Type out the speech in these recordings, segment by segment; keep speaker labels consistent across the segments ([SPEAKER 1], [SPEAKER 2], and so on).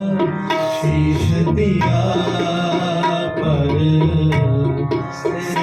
[SPEAKER 1] ਸ਼ੀਸ਼ ਦਿਆ ਪਰ ਸਿਰ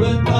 [SPEAKER 1] Remember.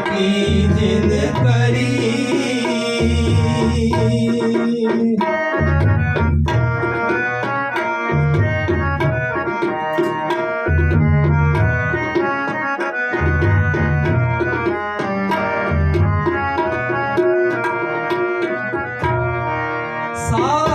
[SPEAKER 1] ਕੀ ਕਰੀ ਸਾਹ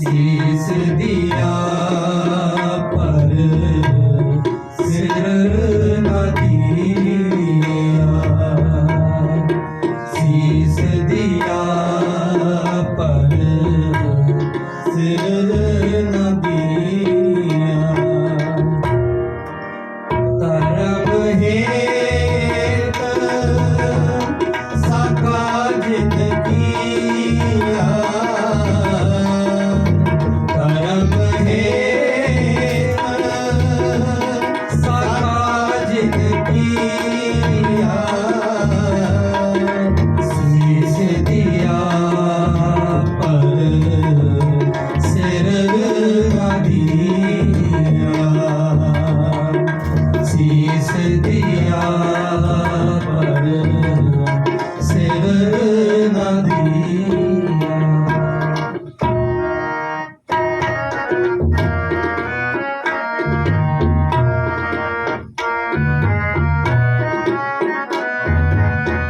[SPEAKER 1] ਸੀਸ ਦਿਆ ਪਰ